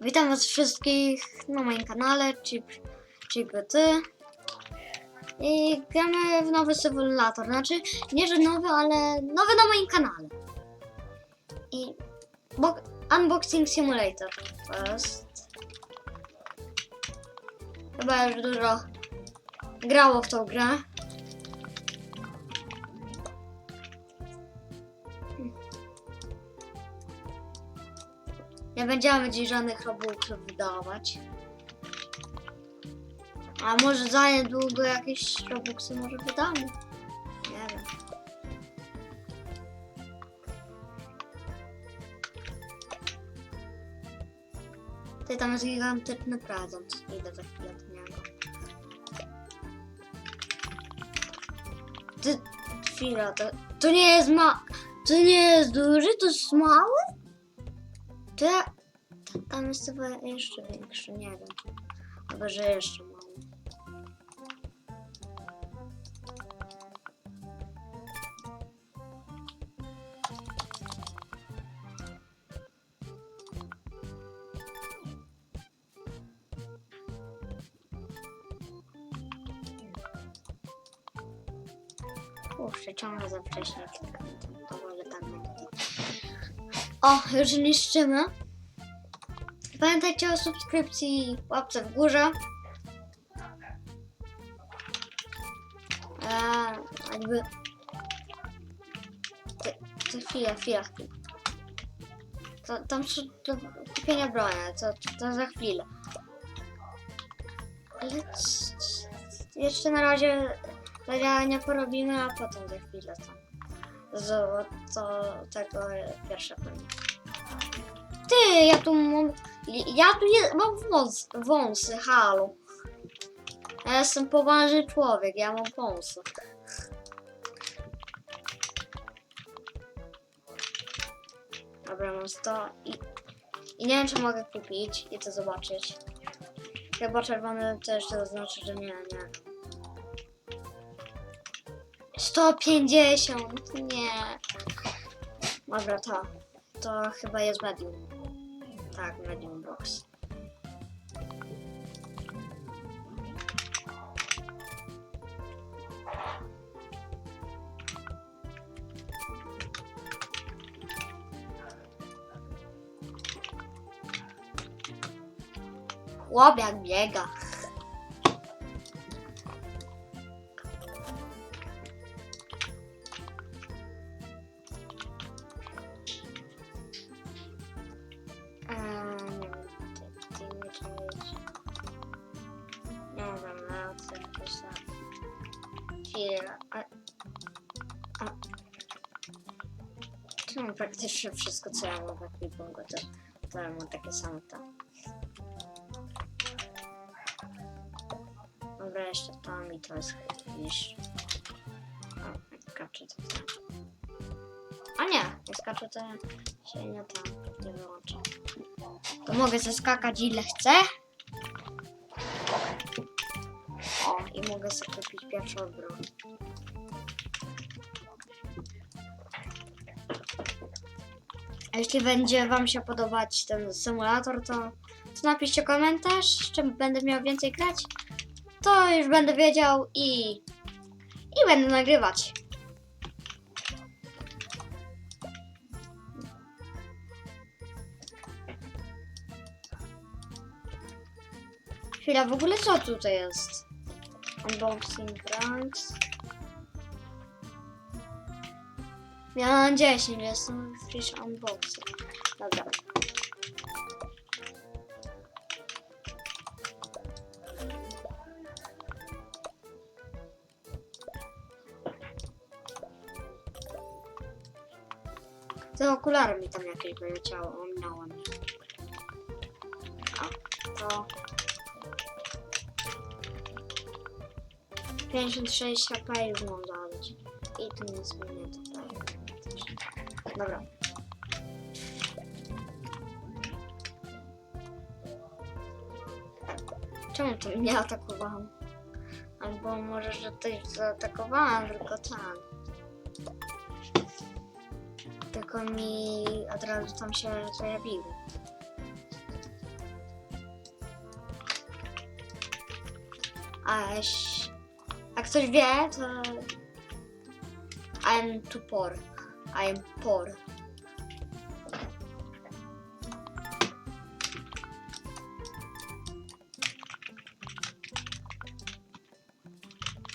Witam was wszystkich na moim kanale Chip, Chipy I gramy w nowy symulator. Znaczy, nie że nowy, ale nowy na moim kanale. I bo, Unboxing Simulator to jest. Chyba już dużo grało w tą grę. Nie będziemy dziś żadnych robuxów wydawać. A może za niedługo jakieś robuxy może wydamy? Nie wiem. Ty tam jest gigantyczny prezent. Idę za chwilę do niego. Ty, chwila, to, to nie jest ma... To nie jest duży, to jest mały? To ja... Tam jest chyba jeszcze większy, nie wiem. Chyba, że jeszcze mały. Kurczę, ciągle za wcześnie. To może tak będzie. O, już niszczymy. Pamiętajcie o subskrypcji, łapce w górze. Eee, jakby... Ty, chwila, chwila, chwila. To, tam są do kupienia broni, to, to za chwilę. Ale jeszcze na razie zadania porobimy, a potem za chwilę to. Z, to tego pierwsze powiem. Ty, ja tu mam. Ja tu je, mam wąs, wąsy, halo. Ja jestem poważny człowiek, ja mam wąsy. Dobra, mam 100 i, i nie wiem, czy mogę kupić i to zobaczyć. Chyba czerwony to znaczy, że nie, nie. 150, nie. Dobra, to. To chyba jest medium. Tak, medium a... Tu mam praktycznie wszystko, co ja mam w ekwipunku, to, to ja mam takie same tam. Jeszcze tam i jest niż... O, skacze to tam. A nie, nie skacze to się nie tam, nie wyłączę. To mogę zaskakać ile chcę. O, i mogę sobie kupić pierwszą broń. A jeśli będzie Wam się podobać ten symulator, to, to napiszcie komentarz, czym będę miał więcej grać. To już będę wiedział i, i będę nagrywać. Chwila, w ogóle co tutaj jest? Unboxing ranks. Miałam 10, jest fish unboxing. Dobra. Te okulary mi tam jakieś wyleciało, ominąłem. A, to... 56 HP już mam dać. I tu nie zmienię tutaj. Dobra. Czemu to mnie atakowałem? Albo może, że coś zaatakowałam, tylko tam szybko mi od razu tam się pojawiły. Aż... Jak ktoś wie, to... I'm too poor. I'm poor.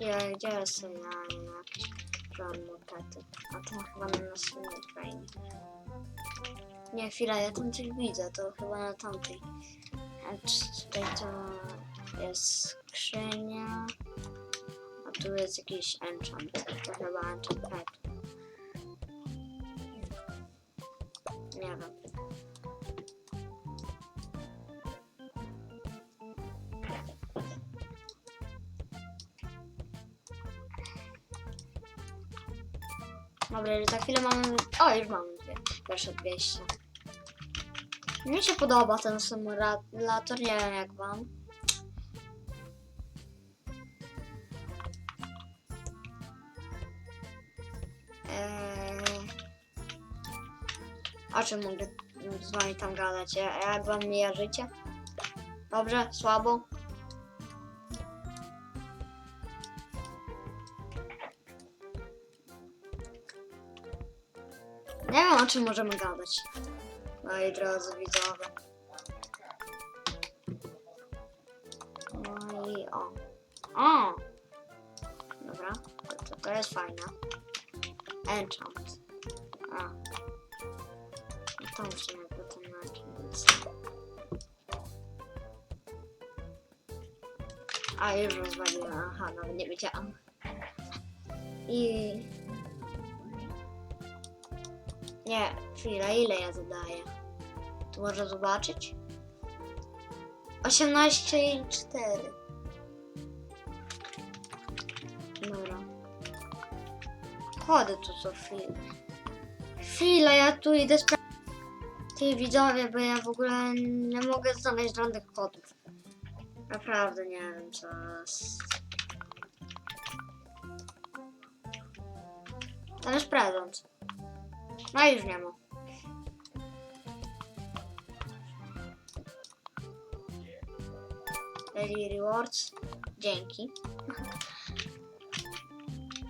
Ja, gdzie są ja, jakieś planety? A to chyba na następnej krainie. Nie, chwila, ja tam coś widzę, to chyba na tamtej. A tutaj to jest skrzynia. A tu jest jakiś enchant. To chyba enchant pet. Dobra, za chwilę mamy... O, już mamy dwie. Pierwsze 200. Mnie się podoba ten symulator, nie wiem jak wam. Eee... O czym mogę z wami tam gadać? Ja- Jak wam mija życie? Dobrze? Słabo? Czym możemy gadać. Moi drodzy widzowie. No i o. O! Dobra, to, to, jest fajne. Enchant. A. No to musimy potem enchant. A, już rozwaliłem. Aha, nawet nie wiedziałam. I... Nie, chwila, ile ja zadaję? Tu można zobaczyć? 18 i 4. Dobra. Chodzę tu co chwilę. Chwila, ja tu idę sprawdzić. Ty widzowie, bo ja w ogóle nie mogę znaleźć żadnych kodów. Naprawdę nie wiem co jest. Jest prezent. No i już nie ma. Daily rewards. Dzięki.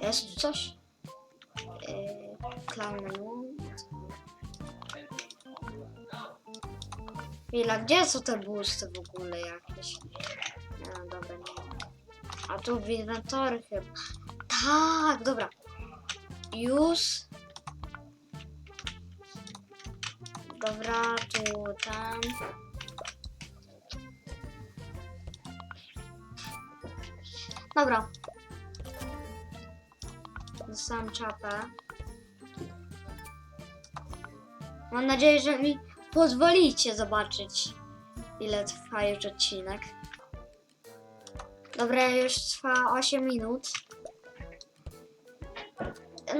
Jest coś? Yy, clown menu. Chwila, gdzie są te boosty w ogóle jakieś? No dobra, nie. A tu w inwentory chyba. Tak, dobra. Use. Dobra, tu ten. Dobra. Dostałem czapę. Mam nadzieję, że mi pozwolicie zobaczyć, ile trwa już odcinek. Dobra, już trwa 8 minut.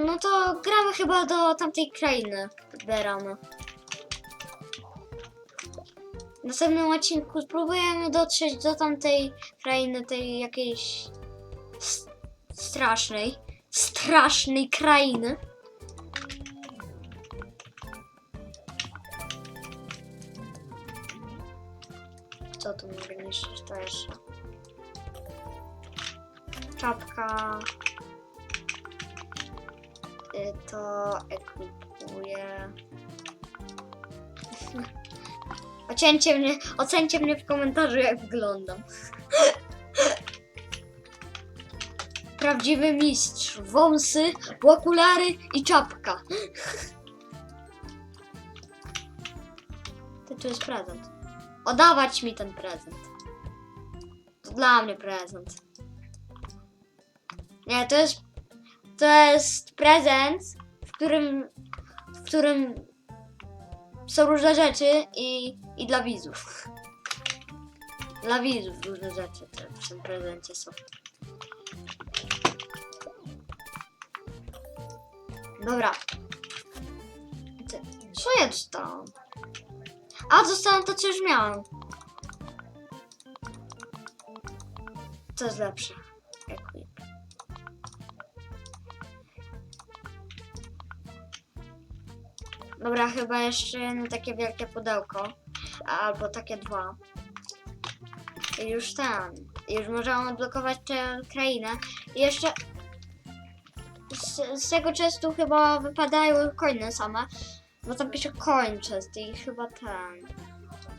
No to gramy chyba do tamtej krainy. Zbieramy. W następnym odcinku spróbujemy dotrzeć do tamtej krainy, tej jakiejś strasznej, strasznej krainy. Co tu mogę niszczyć? To jeszcze. Czapka. To ekwipuję. Ocencie mnie, ocencie mnie w komentarzu, jak wyglądam. Prawdziwy mistrz. Wąsy, okulary i czapka. To tu jest prezent. Odawać mi ten prezent. To dla mnie prezent. Nie, to jest. To jest prezent, w którym. W którym są różne rzeczy i, i dla widzów. Dla widzów różne rzeczy w tym prezencie są. Dobra. Co ja dostałam? A, dostałam to, co już miałam. Co jest lepsze? Dobra, chyba jeszcze jedno takie wielkie pudełko. Albo takie dwa. już ten. Już możemy odblokować tę krainę. I jeszcze z, z tego chestu chyba wypadają coiny same. Bo tam pisze coin chest i chyba ten.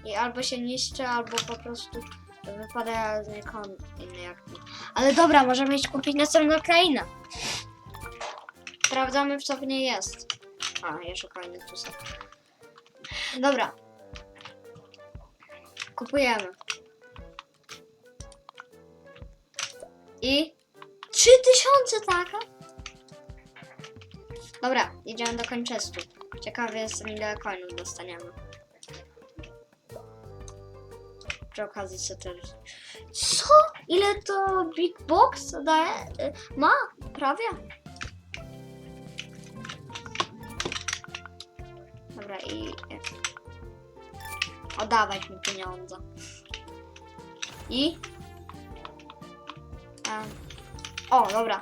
I albo się niszczy, albo po prostu wypada z niej kon inny jak mi. Ale dobra, możemy iść kupić następną krainę. Sprawdzamy, co w niej jest. A, jeszcze coiny tu są. Dobra. Kupujemy. I 3000 taka? Dobra, idziemy do kończestu. Ciekawy jestem ile coinów dostaniemy. Przy okazji co też. Co? Ile to Big Box daje? Y, Ma? Prawie? I... Oddawać mi pieniądze. I? O, dobra.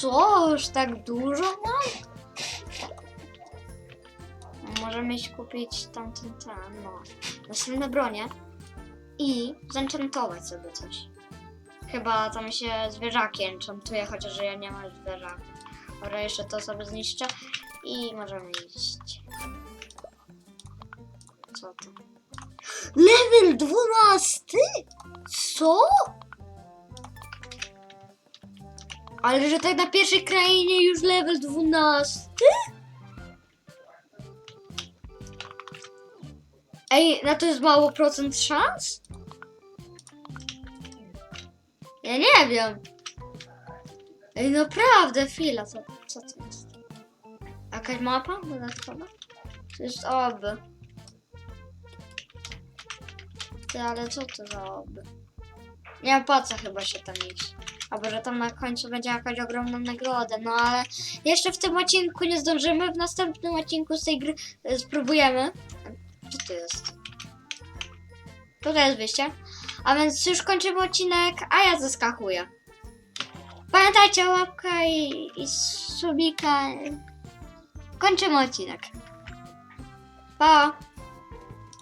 Co? Już tak dużo mam? Możemy iść kupić tamten, ten, no. Następne bronie. I zenchantować sobie coś. Chyba tam się zwierzaki enchantuje, chociaż ja nie mam zwierzaków. Dobra, jeszcze to sobie zniszczę. I możemy iść. Co to? Level 12? Co? Ale że tak na pierwszej krainie już level 12? Ej, na to jest mało procent szans? Ja nie wiem. Ej, naprawdę, chwila, co, co to jest? Jakaś mapa dodatkowa? To jest oby. Ty, ale co to za oby? Nie opłaca chyba się tam iść. Albo, że tam na końcu będzie jakaś ogromna nagroda, no ale jeszcze w tym odcinku nie zdążymy, w następnym odcinku z tej gry e, spróbujemy. Co to jest? Tutaj jest wyjście. A więc już kończymy odcinek, a ja zaskakuję. Pamiętajcie o łapkę i, i subika. Kończymy odcinek. Pa!